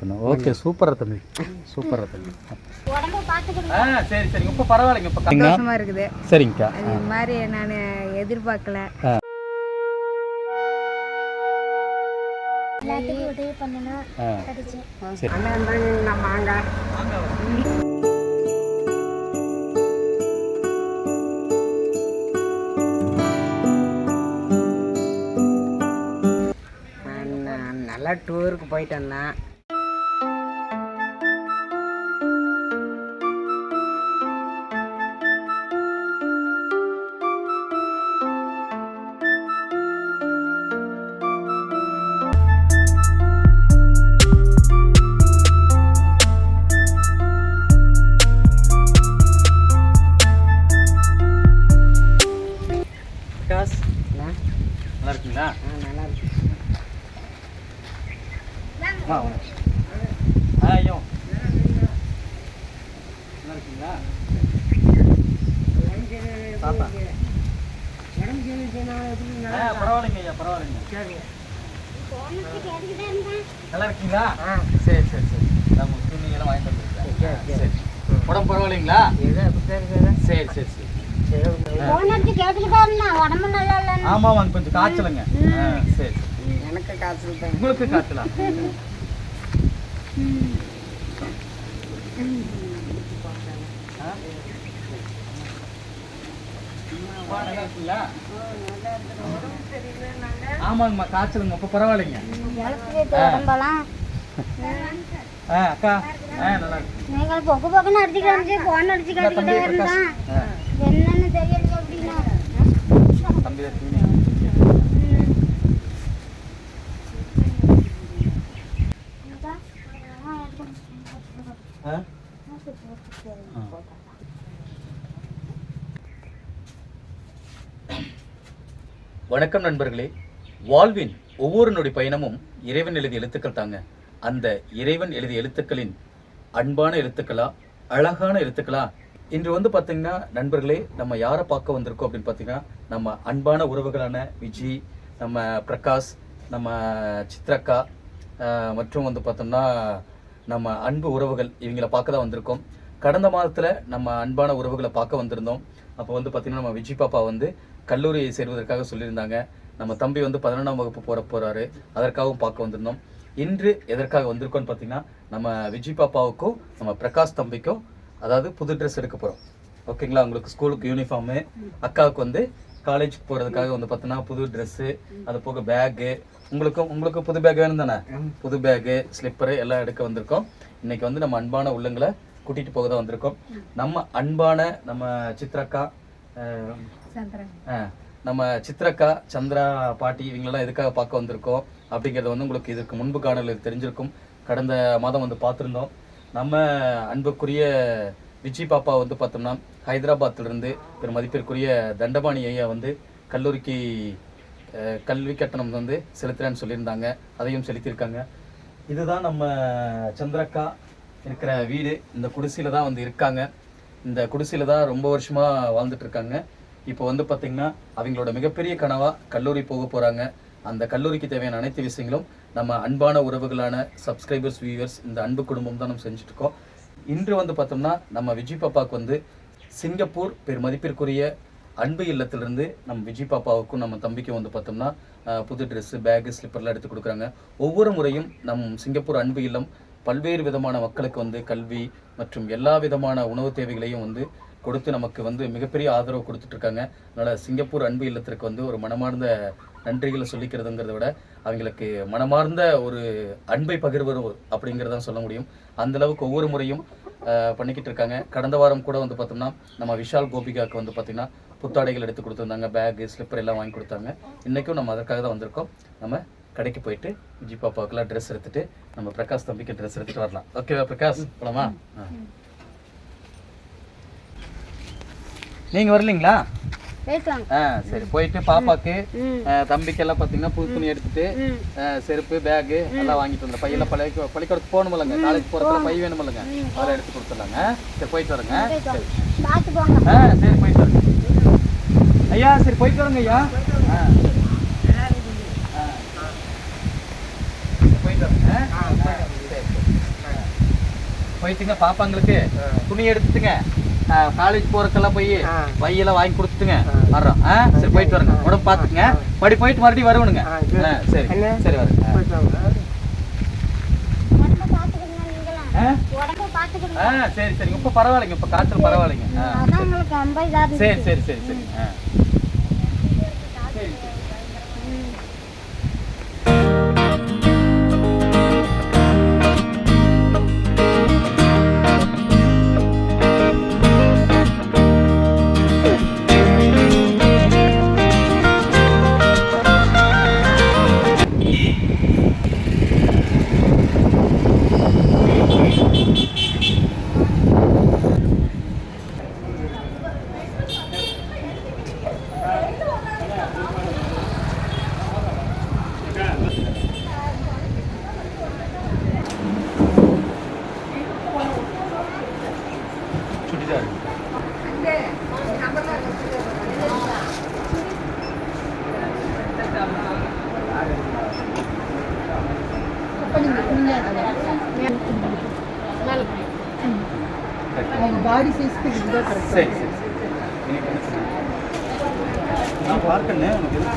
பண்ணும் ஓகே சூப்பராக தம்பி. சூப்பராக தம்பி. ஆ சரி சரிங்க இப்போ பரவாயில்லைங்க. இப்போ சந்தோஷமா இருக்குது. சரிங்கக்கா. அது மாதிரி நான் எதிர்பார்க்கல. எல்லாத்துக்கும் உதவி பண்ணணும் ஆ. கிடைச்சு. சரி. நான் நல்லா டூருக்கு போயிட்டு வந்தேன் இருக்குங்களா நல்லா இருக்கு. ஆ வாங்க. ஆ ஐயோ. நல்லா இருக்குங்களா? பாப்பா பரவாயில்லைங்க ஐயா பரவாயில்லைங்க. நல்லா இருக்கீங்களா? சரி சரி சரி. நான் உங்களுக்கு துணியெல்லாம் வாங்கிட்டு வந்துருக்கேன் சரி உடம்பு பரவாயில்லைங்களா? சரி சரி சரி. சரி, உடம்பு நல்லா ஆமாம் வாங்க கொஞ்சம் காய்ச்சலுங்க. சரி எனக்கு காசு தான். உங்களுக்கு காய்ச்சலா? ஆமாங்கம்மா காய்ச்சலுங்க. அப்போ பரவாயில்லைங்க. ஆ. அக்கா. ஆ நல்லா இருக்கு. நீங்கள் பொக்கு பொக்குன்னு அடிச்சுக்கிட்டு போன் அடிச்சு இந்த தம்பி கேட்டுக்கிட்டே இருந்தா பிரகாஷ். ஆ, என்னன்னு தெரியல அப்படின்னா தம்பி தான் தூங்கி. ஆ? ஆ. வணக்கம் நண்பர்களே. வாழ்வின் ஒவ்வொரு நொடி பயணமும் இறைவன் எழுதிய எழுத்துக்கள் தாங்க. அந்த இறைவன் எழுதிய எழுத்துக்களின் அன்பான எழுத்துக்களா அழகான எழுத்துக்களா? இன்று வந்து பார்த்தீங்கன்னா நண்பர்களே நம்ம யாரை பார்க்க வந்திருக்கோம் அப்படின்னு பார்த்தீங்கன்னா நம்ம அன்பான உறவுகளான விஜி நம்ம பிரகாஷ் நம்ம சித்ரக்கா மற்றும் வந்து பார்த்தோம்னா நம்ம அன்பு உறவுகள் இவங்கள பார்க்க தான் வந்திருக்கோம். கடந்த மாதத்தில் நம்ம அன்பான உறவுகளை பார்க்க வந்திருந்தோம். அப்போ வந்து பார்த்திங்கன்னா நம்ம விஜய் பாப்பா வந்து கல்லூரி சேர்வதற்காக சொல்லியிருந்தாங்க. நம்ம தம்பி வந்து பதினொன்றாம் வகுப்பு போற போறாரு. அதற்காகவும் பார்க்க வந்திருந்தோம். இன்று எதற்காக வந்திருக்கோம்னு பார்த்தீங்கன்னா நம்ம விஜய் பாப்பாவுக்கும் நம்ம பிரகாஷ் தம்பிக்கும் அதாவது புது ட்ரெஸ் எடுக்க போகிறோம் ஓகேங்களா? உங்களுக்கு ஸ்கூலுக்கு யூனிஃபார்மு அக்காவுக்கு வந்து காலேஜுக்கு போகிறதுக்காக வந்து பார்த்தீங்கன்னா புது ட்ரெஸ்ஸு அது போக பேக்கு உங்களுக்கும் உங்களுக்கு புது பேக் வேணும் தானே? புது பேக்கு ஸ்லிப்பரு எல்லாம் எடுக்க வந்திருக்கோம். இன்னைக்கு வந்து நம்ம அன்பான உள்ளங்களை கூட்டிகிட்டு போக தான் வந்திருக்கோம். நம்ம அன்பான நம்ம சித்ரக்கா நம்ம சித்ரக்கா சந்திரா பாட்டி இவங்களெல்லாம் எதுக்காக பார்க்க வந்திருக்கோம்? அப்படிங்கிறது வந்து உங்களுக்கு இதுக்கு முன்பு காணொலியில் தெரிஞ்சிருக்கும். கடந்த மாதம் வந்து பார்த்துருந்தோம். நம்ம அன்புக்குரிய விஜய் பாப்பா வந்து பார்த்தோம்னா ஹைதராபாத்திலிருந்து பெரும் மதிப்பிற்குரிய தண்டபாணி ஐயா வந்து கல்லூரிக்கு கல்வி கட்டணம் வந்து செலுத்துறேன்னு சொல்லியிருந்தாங்க. அதையும் செலுத்தியிருக்காங்க. இதுதான் நம்ம சந்திரக்கா இருக்கிற வீடு. இந்த குடிசையில் தான் வந்து இருக்காங்க. இந்த குடிசையில் தான் ரொம்ப வருஷமாக வாழ்ந்துட்டு இருக்காங்க. இப்போ வந்து பார்த்தீங்கன்னா அவங்களோட மிகப்பெரிய கனவாக கல்லூரி போக போகிறாங்க அந்த கல்லூரிக்கு தேவையான அனைத்து விஷயங்களும் நம்ம அன்பான உறவுகளான சப்ஸ்கிரைபர்ஸ் வியூவர்ஸ் இந்த அன்பு குடும்பம் தான் நம்ம செஞ்சுட்ருக்கோம் இன்று வந்து பார்த்தோம்னா நம்ம விஜய் பாப்பாவுக்கு வந்து சிங்கப்பூர் பெரு மதிப்பிற்குரிய அன்பு இல்லத்திலிருந்து நம்ம விஜய் பாப்பாவுக்கும் நம்ம தம்பிக்கும் வந்து பார்த்தோம்னா புது ட்ரெஸ்ஸு பேகு ஸ்லிப்பர்லாம் எடுத்து கொடுக்குறாங்க. ஒவ்வொரு முறையும் நம் சிங்கப்பூர் அன்பு இல்லம் பல்வேறு விதமான மக்களுக்கு வந்து கல்வி மற்றும் எல்லா விதமான உணவு தேவைகளையும் வந்து கொடுத்து நமக்கு வந்து மிகப்பெரிய ஆதரவு கொடுத்துட்டு இருக்காங்க அதனால சிங்கப்பூர் அன்பு இல்லத்திற்கு வந்து ஒரு மனமார்ந்த நன்றிகளை சொல்லிக்கிறதுங்கிறத விட அவங்களுக்கு மனமார்ந்த ஒரு அன்பை பகிர்வது அப்படிங்கிறத சொல்ல முடியும். அந்த அளவுக்கு ஒவ்வொரு முறையும் பண்ணிக்கிட்டு இருக்காங்க கடந்த வாரம் கூட வந்து பார்த்தோம்னா நம்ம விஷால் கோபிகாவுக்கு வந்து பார்த்தீங்கன்னா புத்தாடைகள் எடுத்து கொடுத்துருந்தாங்க. பேகு ஸ்லிப்பர் எல்லாம் வாங்கி கொடுத்தாங்க. இன்றைக்கும் நம்ம அதற்காக தான் வந்திருக்கோம். நம்ம கடைக்கு போயிட்டு விஜய் பாப்பாவுக்குலாம் ட்ரெஸ் எடுத்துட்டு நம்ம பிரகாஷ் தம்பிக்கு ட்ரெஸ் எடுத்துட்டு வரலாம். ஓகேவா பிரகாஷ்? போலாமா? ஆ. நீங்க வரலீங்களா? ஆ சரி. போயிட்டு பாப்பாக்கு தம்பிக்கெல்லாம் பார்த்தீங்கன்னா புது துணி எடுத்துட்டு செருப்பு பேகு எல்லாம் வாங்கிட்டு வந்துடும் பையெல்லாம் பழைய பள்ளிக்கூடத்துக்கு போகணுமில்லங்க காலேஜ் போகிறதுல பை வேணுமில்லங்க. அதெல்லாம் எடுத்து கொடுத்துடலாங்க. சரி போயிட்டு வரேங்க. சரி. பார்த்து போங்க. ஆ சரி போயிட்டு வரேங்க. ஐயா சரி போயிட்டு வரேங்க ஐயா. ஆ. போயிட்டு சரி. போயிட்டுங்க பாப்பாங்களுக்கு துணி எடுத்துட்டுங்க. காலேஜ் போறதுக்கெல்லாம் போய். பையெல்லாம் வாங்கி கொடுத்துட்டுங்க. ஆ. வர்றோம். ஆ சரி போயிட்டு வரேங்க. உடம்பு பார்த்துக்குங்க. மறுபடி போயிட்டு மறுபடியும் வருவனுங்க. ஆ, சரி. சரி. சரி வரேங்க சரி சரிங்க இப்போ பரவாயில்லைங்க. இப்போ காய்ச்சல் பரவாயில்லைங்க. சரி சரி சரி சரி. ஆ. சரி பாடி சைஸ்க்கு இதுதான் கரெக்ட் சரி எனக்கு என்ன சொன்னீங்க? நான் பார்க்கண்ணே உனக்கு எது?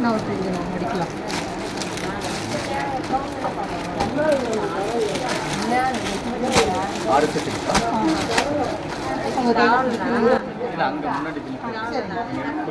நான் ஒரு இது நான் முடிக்கலாம் ஆறு செட்டு அவங்க தான் இல்லை அங்கே முன்னாடி பில்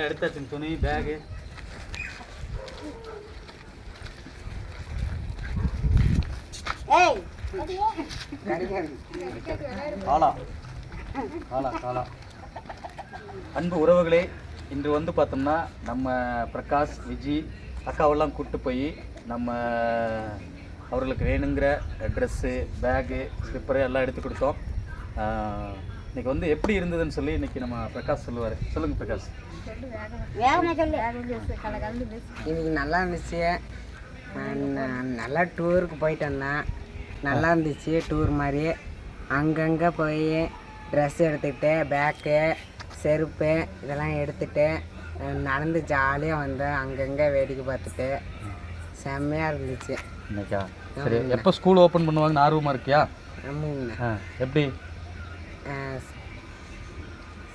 எல்லாம் எடுத்தாச்சு துணி பேகு காலா. காலா அன்பு உறவுகளே இன்று வந்து பார்த்தோம்னா நம்ம பிரகாஷ் விஜி அக்காவெல்லாம் கூப்பிட்டு போய் நம்ம அவர்களுக்கு வேணுங்கிற ட்ரெஸ்ஸு பேகு ஸ்லிப்பரு எல்லாம் எடுத்து கொடுத்தோம். ஆஹ், இன்னைக்கு வந்து எப்படி இருந்ததுன்னு சொல்லி இன்னைக்கு நம்ம பிரகாஷ் சொல்லுவார். சொல்லுங்க பிரகாஷ். வேகமா சொல்லு. இன்னைக்கு நல்லா இருந்துச்சு. நல்லா டூருக்கு போயிட்டு வந்தேன். நல்லா இருந்துச்சு டூர் மாதிரி. அங்கங்கே போய் ட்ரெஸ் எடுத்துக்கிட்டு பேக்கு செருப்பு இதெல்லாம் எடுத்துகிட்டு நடந்து ஜாலியாக வந்தேன். அங்கங்கே வேடிக்கை பார்த்துட்டு. செம்மையாக இருந்துச்சு. இன்னைக்கா? சரி எப்போ ஸ்கூல் ஓப்பன் பண்ணுவாங்கன்னு ஆர்வமாக இருக்கியா? ஆமாங்கண்ணா எப்படி?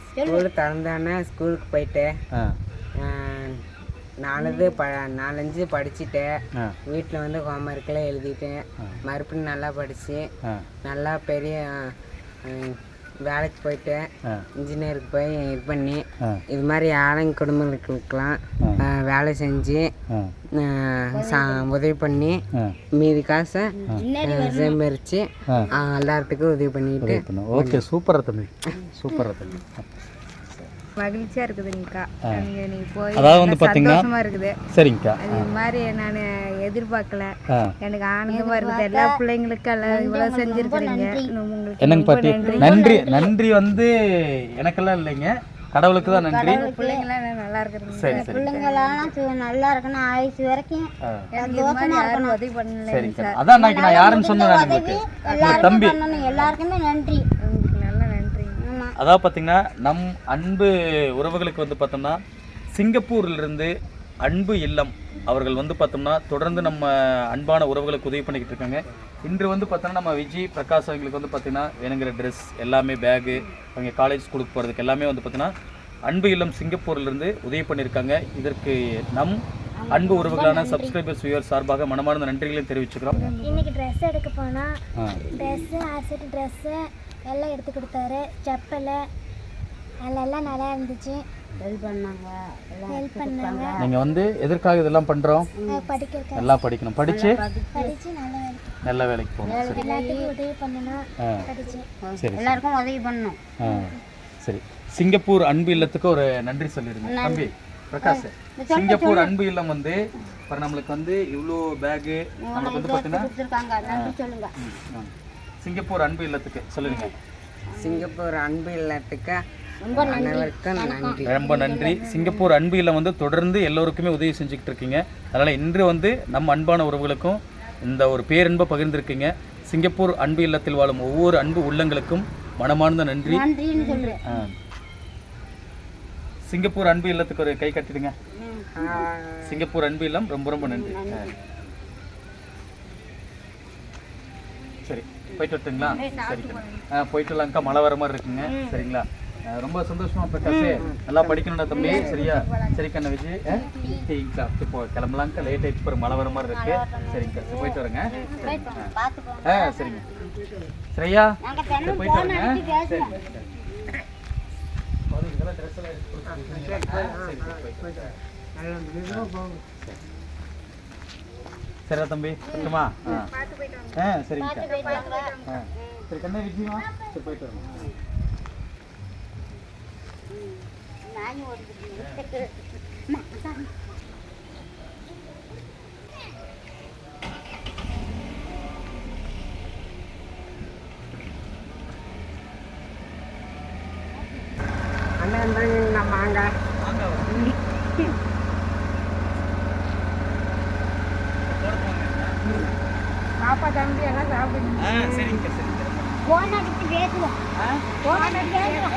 ஸ்கூல் திறந்தானே ஸ்கூலுக்கு போயிட்டு. நாலது ப நாலஞ்சு படிச்சுட்டு ஆ. வீட்டில் வந்து ஹோம்ஒர்க்கெல்லாம் எழுதிட்டேன் மறுபடியும் நல்லா படித்து நல்லா பெரிய வேலைக்கு போயிட்டு இன்ஜினியருக்கு போய் இது பண்ணி இது மாதிரி ஆளுங்க குடும்பங்களுக்கெல்லாம் ஆஹ், வேலை செஞ்சு உதவி பண்ணி மீதி காசை. ஆஹ், எல்லாத்துக்கும் உதவி பண்ணிட்டு. ஓகே சூப்பரா தம்பி. சூப்பரா தம்பி. மகிழ்ச்சியா இருக்குதுங்கக்கா அங்க நீ போய் அதாவது வந்து சந்தோஷமா இருக்குது. சரிங்கக்கா. அது மாதிரி நான் எதிர்பார்க்கல எனக்கு ஆனந்தமா இருக்குது. எல்லா பிள்ளைங்களுக்கும் எல்லாம் இவ்வளவு செஞ்சிருக்கிறீங்க. உங்களுக்கு என்னங்க பாட்டி? நன்றி. நன்றி. வந்து எனக்கெல்லாம் இல்லைங்க. கடவுளுக்கு தான் நன்றி. பிள்ளைங்களாம் நல்லா இருக்கிறீங்க. சரி சரி. பிள்ளைங்களாம் நல்லா இருக்கணும். ஆயுசு வரைக்கும் உதவி பண்ணல சரிங்க அதான் நான் யாருன்னு சொன்னேன் தம்பி. எல்லாருக்குமே நன்றி உங்களுக்கு நல்லா நன்றி ஆமா அதாவது பார்த்தீங்கன்னா நம் அன்பு உறவுகளுக்கு வந்து பார்த்தோம்னா சிங்கப்பூர்ல இருந்து அன்பு இல்லம் அவர்கள் வந்து பார்த்தோம்னா தொடர்ந்து நம்ம அன்பான உறவுகளுக்கு உதவி பண்ணிக்கிட்டு இருக்காங்க. இன்று வந்து பார்த்தோம்னா நம்ம விஜய் பிரகாஷ் அவங்களுக்கு வந்து பார்த்தீங்கன்னா வேணுங்கிற ட்ரெஸ் எல்லாமே பேகு அவங்க காலேஜ் ஸ்கூலுக்கு போகிறதுக்கு எல்லாமே வந்து பார்த்தீங்கன்னா அன்பு இல்லம் சிங்கப்பூர்ல இருந்து உதவி பண்ணியிருக்காங்க. இதற்கு நம் அன்பு உறவுகளான சப்ஸ்கிரைபர்ஸ் வியூவர் சார்பாக மனமார்ந்த நன்றிகளையும் தெரிவிச்சுக்கிறோம். இன்னைக்கு ட்ரெஸ் எடுக்க போனால் ட்ரெஸ்ஸு ஆறு செட்டு ட்ரெஸ்ஸு எல்லாம் எடுத்து கொடுத்தாரு. செப்பல் அதெல்லாம் நல்லா இருந்துச்சு. ஹெல்ப் பண்ணாங்க. ஹெல்ப் பண்ணாங்க. நீங்கள் வந்து எதற்காக இதெல்லாம் பண்ணுறோம் படிக்கிறதுக்கு நல்லா படிக்கணும். படித்து படித்து நல்ல வேலை நல்ல வேலைக்கு போகணும். சரி. எல்லாத்துக்கும் உதவி பண்ணணும். படிச்சு. சரி எல்லாருக்கும் உதவி பண்ணணும். ஆ சரி. சிங்கப்பூர் அன்பு இல்லத்துக்கு ஒரு நன்றி சொல்லிருங்க தம்பி பிரகாஷ். சிங்கப்பூர் அன்பு இல்லம் வந்து இப்போ நம்மளுக்கு வந்து இவ்வளோ பேகு நம்மளுக்கு வந்து பார்த்தீங்கன்னா சிங்கப்பூர் அன்பு இல்லத்துக்கு சொல்லுங்க. சிங்கப்பூர் அன்பு இல்லத்துக்கு அனைவருக்கும் நன்றி. ரொம்ப நன்றி. சிங்கப்பூர் அன்பு இல்லம் வந்து தொடர்ந்து எல்லோருக்குமே உதவி செஞ்சுக்கிட்டு இருக்கீங்க. அதனால் இன்று வந்து நம்ம அன்பான உறவுகளுக்கும் இந்த ஒரு பேரன்பை பகிர்ந்திருக்கீங்க. சிங்கப்பூர் அன்பு இல்லத்தில் வாழும் ஒவ்வொரு அன்பு உள்ளங்களுக்கும் மனமார்ந்த நன்றி. நன்றின்னு சொல்றேன். ஆ. சிங்கப்பூர் அன்பு இல்லத்துக்கு ஒரு கை கட்டிடுங்க. சிங்கப்பூர் அன்பு இல்லம் ரொம்ப ரொம்ப நன்றி. போயிட்டு வரட்டுங்களா சரிங்க ஆ போயிட்டு வரலாம்க்கா மழை வர மாதிரி இருக்குங்க சரிங்களா ரொம்ப சந்தோஷமா பிரகாஷ் நல்லா படிக்கணும்டா தம்பி சரியா சரி கண்ண விஜய்? சரிங்கக்கா இப்போ கிளம்பலாம்க்கா லேட் ஆயிடுச்சு பாரு மழை வர மாதிரி இருக்கு சரிங்கக்கா சரி போயிட்டு வரேங்க ஆ சரிங்க சரியா போயிட்டு வரேங்க சரி சரிடா தம்பி பட்டுமா ஆ. சரிங்கக்கா ஆ. சரி கண்ணே விஜயமா சரி போயிட்டு வரேன் நாய் ஓடுது அண்ணா ஆ சரிங்க சரிங்க. ஃபோன் அடிச்சு பேசுவோம். ஆ ஃபோன் அடிச்சு பேசுவோம்.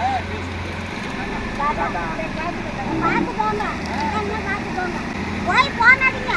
பார்த்து போங்க பார்த்து போங்க போய் ஃபோன் அடிங்க.